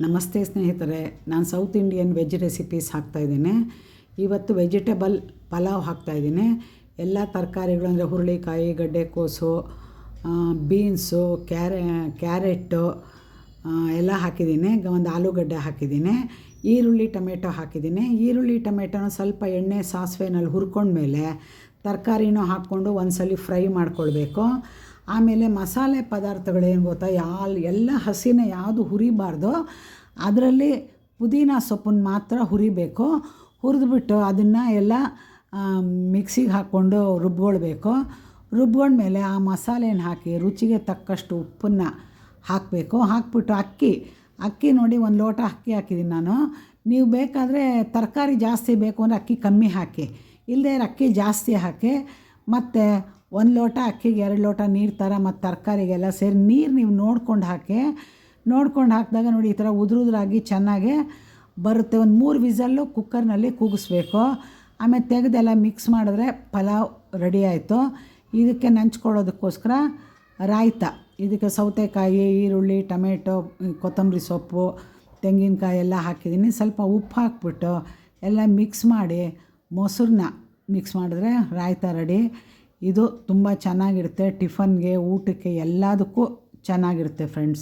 ನಮಸ್ತೆ ಸ್ನೇಹಿತರೆ, ನಾನು ಸೌತ್ ಇಂಡಿಯನ್ ವೆಜ್ ರೆಸಿಪೀಸ್ ಹಾಕ್ತಾಯಿದ್ದೀನಿ ಇವತ್ತು ವೆಜಿಟೇಬಲ್ ಪಲಾವ್ ಹಾಕ್ತಾಯಿದ್ದೀನಿ ಎಲ್ಲ ತರಕಾರಿಗಳು ಅಂದರೆ ಹುರುಳಿಕಾಯಿ, ಗಡ್ಡೆಕೋಸು ಬೀನ್ಸು ಕ್ಯಾರೆ ಕ್ಯಾರೆಟ್ಟು ಎಲ್ಲ ಹಾಕಿದ್ದೀನಿ. ಒಂದು ಆಲೂಗಡ್ಡೆ ಹಾಕಿದ್ದೀನಿ. ಈರುಳ್ಳಿ, ಟೊಮೆಟೊ ಹಾಕಿದ್ದೀನಿ. ಈರುಳ್ಳಿ, ಟೊಮೆಟೊನ ಸ್ವಲ್ಪ ಎಣ್ಣೆ, ಸಾಸಿವೆನಲ್ಲಿ ಹುರ್ಕೊಂಡ್ಮೇಲೆ ತರಕಾರಿನೂ ಹಾಕ್ಕೊಂಡು ಒಂದ್ಸಲ ಫ್ರೈ ಮಾಡ್ಕೊಳ್ಬೇಕು. ಆಮೇಲೆ ಮಸಾಲೆ ಪದಾರ್ಥಗಳೇನು ಗೊತ್ತಾ? ಯಾಲ್, ಎಲ್ಲ ಹಸಿನ ಯಾವುದು ಹುರಿಬಾರ್ದು ಅದರಲ್ಲಿ ಪುದೀನ ಸೊಪ್ಪನ್ನ ಮಾತ್ರ ಹುರಿಬೇಕು. ಹುರಿದ್ಬಿಟ್ಟು ಅದನ್ನು ಎಲ್ಲ ಮಿಕ್ಸಿಗೆ ಹಾಕ್ಕೊಂಡು ರುಬ್ಕೊಳ್ಬೇಕು. ರುಬ್ಕೊಂಡ್ಮೇಲೆ ಆ ಮಸಾಲೆಯನ್ನು ಹಾಕಿ ರುಚಿಗೆ ತಕ್ಕಷ್ಟು ಉಪ್ಪನ್ನು ಹಾಕಬೇಕು. ಹಾಕ್ಬಿಟ್ಟು ಅಕ್ಕಿ ಅಕ್ಕಿ ನೋಡಿ ಒಂದು ಲೋಟ ಅಕ್ಕಿ ಹಾಕಿದ್ದೀನಿ ನಾನು. ನೀವು ಬೇಕಾದರೆ ತರಕಾರಿ ಜಾಸ್ತಿ ಬೇಕು ಅಂದರೆ ಅಕ್ಕಿ ಕಮ್ಮಿ ಹಾಕಿ. ಇಲ್ಲದೆ ಅಕ್ಕಿ ಜಾಸ್ತಿ ಹಾಕಿ, ಮತ್ತು ಒಂದು ಲೋಟ ಅಕ್ಕಿಗೆ ಎರಡು ಲೋಟ ನೀರು ಥರ ಮತ್ತು ತರಕಾರಿಗೆಲ್ಲ ಸೇರಿ ನೀರು ನೀವು ನೋಡ್ಕೊಂಡು ಹಾಕಿ, ನೋಡ್ಕೊಂಡು ಹಾಕಿದಾಗ ನೋಡಿ ಈ ಥರ ಉದುರುದ್ರಾಗಿ ಚೆನ್ನಾಗಿ ಬರುತ್ತೆ. ಒಂದು ಮೂರು ವಿಸಲ್ಲು ಕುಕ್ಕರ್ನಲ್ಲಿ ಕೂಗಿಸ್ಬೇಕು. ಆಮೇಲೆ ತೆಗೆದೆಲ್ಲ ಮಿಕ್ಸ್ ಮಾಡಿದ್ರೆ ಪಲಾವ್ ರೆಡಿ ಆಯಿತು. ಇದಕ್ಕೆ ನಂಚ್ಕೊಳ್ಳೋದಕ್ಕೋಸ್ಕರ ರಾಯ್ತ, ಇದಕ್ಕೆ ಸೌತೆಕಾಯಿ, ಈರುಳ್ಳಿ, ಟೊಮೆಟೊ, ಕೊತ್ತಂಬರಿ ಸೊಪ್ಪು, ತೆಂಗಿನಕಾಯಿ ಎಲ್ಲ ಹಾಕಿದ್ದೀನಿ. ಸ್ವಲ್ಪ ಉಪ್ಪು ಹಾಕ್ಬಿಟ್ಟು ಎಲ್ಲ ಮಿಕ್ಸ್ ಮಾಡಿ ಮೊಸರನ್ನ ಮಿಕ್ಸ್ ಮಾಡಿದ್ರೆ ರಾಯ್ತ ರೆಡಿ. ಇದು ತುಂಬ ಚೆನ್ನಾಗಿರುತ್ತೆ ಟಿಫನ್ಗೆ ಊಟಕ್ಕೆ ಎಲ್ಲದಕ್ಕೂ ಚೆನ್ನಾಗಿರುತ್ತೆ ಫ್ರೆಂಡ್ಸ್.